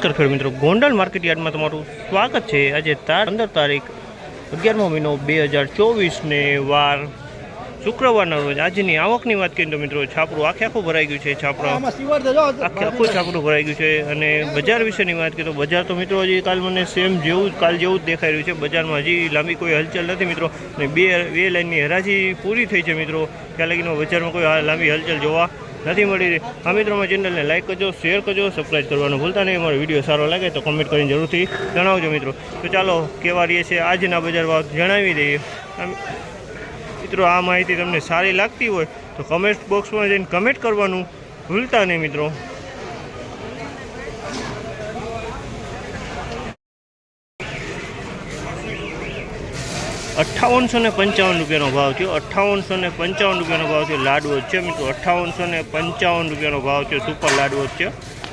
નમસ્કાર ખેડૂત મિત્રો. ગોંડલ માર્કેટ યાર્ડમાં તમારું સ્વાગત છે. આજે તાર પંદર તારીખ અગિયારમો મહિનો બે હજાર ચોવીસને વાર શુક્રવારના રોજ. આજની આવકની વાત કરીએ તો મિત્રો છાપરું આખે આખું ભરાઈ ગયું છે. છાપરા આખે આખું છાપરું ભરાઈ ગયું છે. અને બજાર વિશેની વાત કરીએ તો બજાર તો મિત્રો હજી કાલ મને સેમ જેવું કાલ જેવું જ દેખાઈ રહ્યું છે. બજારમાં હજી લાંબી કોઈ હલચલ નથી મિત્રો. અને બે બે લાઇનની હરાજી પૂરી થઈ છે મિત્રો. ત્યાં લગીનો બજારમાં કોઈ લાંબી હલચલ જોવા નથી મળી રહી. આ મિત્રોમાં ચેનલને લાઇક કરજો શેર કરજો સબસ્ક્રાઈબ કરવાનું ભૂલતા નહીં. અમારો વીડિયો સારો લાગે તો કમેન્ટ કરીને જરૂરથી જણાવજો મિત્રો. તો ચાલો, કેવા રહીએ છે આજના બજાર ભાવ જણાવી દઈએ. મિત્રો, આ માહિતી તમને સારી લાગતી હોય તો કમેન્ટ બોક્સમાં જઈને કમેન્ટ કરવાનું ભૂલતા નહીં મિત્રો. અઠ્ઠાવનસો ને પંચાવન રૂપિયાનો ભાવ થયો. અઠ્ઠાવનસો ને પંચાવન રૂપિયાનો ભાવ થયો. લાડવો જ છે મિત્રો. અઠ્ઠાવનસો ને પંચાવન રૂપિયાનો ભાવ થયો. સુપર લાડવો જ છે.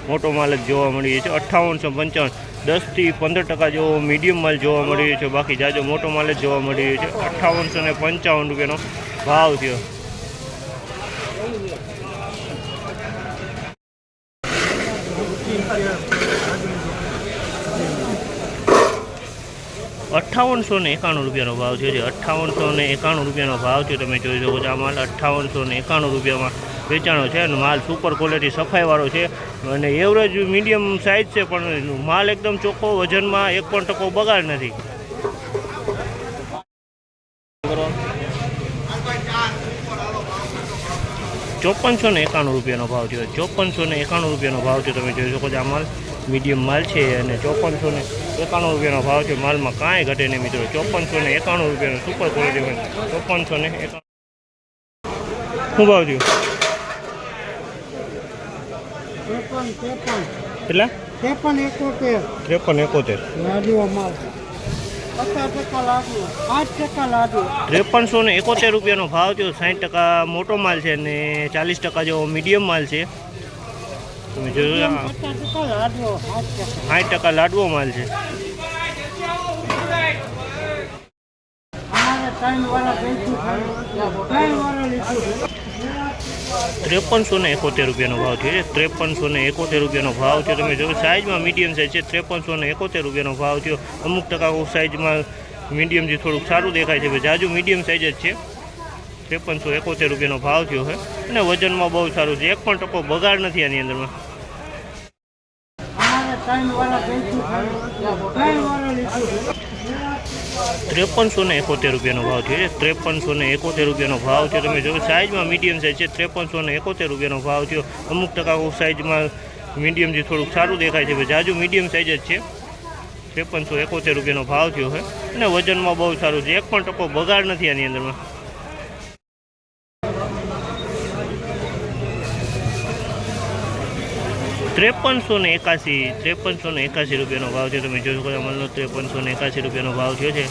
મોટો માલ જ જોવા મળી રહ્યો છે અઠ્ઠાવનસો પંચાવન. દસથી પંદર ટકા જેવો મીડિયમ માલ જોવા મળી રહ્યો છે બાકી જાજો મોટો માલ જ જોવા મળી રહ્યો છે અઠ્ઠાવનસો ને પંચાવન રૂપિયાનો ભાવ થયો. અઠ્ઠાવનસો ને એકાણું રૂપિયાનો ભાવ છે જે અઠ્ઠાવનસો ને એકાણું રૂપિયાનો ભાવ છે. તમે જોઈ શકો છો આ માલ અઠ્ઠાવનસો ને એકાણું રૂપિયામાં વેચાણો છે અને માલ સુપર ક્વોલિટી સફાઈવાળો છે અને એવરેજ મીડિયમ સાઇઝ છે, પણ માલ એકદમ ચોખ્ખો વજનમાં એક પણ ટકો બગાડ નથી. ચોપનસો ને એકાણું રૂપિયાનો ભાવ થયો ચોપનસો ને એકાણું રૂપિયાનો ભાવ છે. તમે જોઈ શકો છો આ માલ. મીડિયમ માલ છે અને ચોપનસો ને એકાણું રૂપિયાનો ભાવ છે. માલમાં કાંઈ ઘટે નહીં મિત્રો. ચોપનસો ને એકાણું રૂપિયાનો સુપર ક્વોલિટી ચોપનસો ને એકાણું. શું ભાવ થયું? ત્રેપન ત્રેપન. કેટલા ત્રેપન એકોતેર. ત્રેપન એકોતેર. ત્રેપનસો ને એકોતેર રૂપિયાનો ભાવ થયો. સાઠ ટકા મોટો માલ છે ને ચાલીસ ટકા જેવો મીડિયમ માલ છે. તમે જોયું સાઠ ટકા લાડવો માલ છે. ત્રેપનસો ને એકોતેર રૂપિયાનો ભાવ છે. ત્રેપનસો ને એકોતેર રૂપિયાનો ભાવ થયો. તમે જો સાઇઝમાં મીડિયમ સાઇઝ છે. ત્રેપનસો ને એકોતેર રૂપિયાનો ભાવ થયો. અમુક ટકા સાઇઝમાં મીડિયમથી થોડુંક સારું દેખાય છે જાજુ મીડિયમ સાઇઝ જ છે. ત્રેપનસો એકોતેર રૂપિયાનો ભાવ થયો છે. અને વજનમાં બહુ સારું છે. એક પણ ટકો બગાડ નથી આની અંદરમાં. ત્રેપનસો ને એકોતેર રૂપિયાનો ભાવ છે. ત્રેપનસો ને એકોતેર રૂપિયાનો ભાવ થયો તમે જો સાઇઝમાં મીડિયમ સાઇઝ છે. ત્રેપનસો ને એકોતેર રૂપિયાનો ભાવ થયો અમુક ટકા સાઇઝમાં જે થોડુંક સારું દેખાય છે. જાજુ મીડિયમ સાઇઝ જ છે. ત્રેપનસો એકોતેર રૂપિયાનો ભાવ થયો છે. અને વજનમાં બહુ સારું છે. એક પણ ટકો બગાડ નથી આની અંદરમાં. ત્રેપનસો ને એકાસી ત્રેપનસો ને એકાસી રૂપિયાનો ભાવ છે. તમે જોઈ શકો માલનો ત્રેપનસો ને એકાસી રૂપિયાનો ભાવ થયો છે.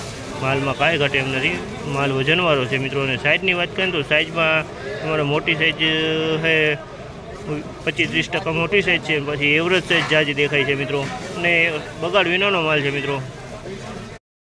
માલમાં કાંઈ ઘટે એમ નથી. માલ વજનવાળો છે મિત્રો. અને સાઇઝની વાત કરીએ તો સાઇઝમાં તમારે મોટી સાઇઝ છે પચીસ ત્રીસ ટકા મોટી સાઇઝ છે. પછી એવરેજ સાઇઝ જાજી દેખાય છે મિત્રો. અને બગાડ વિનાનો માલ છે મિત્રો.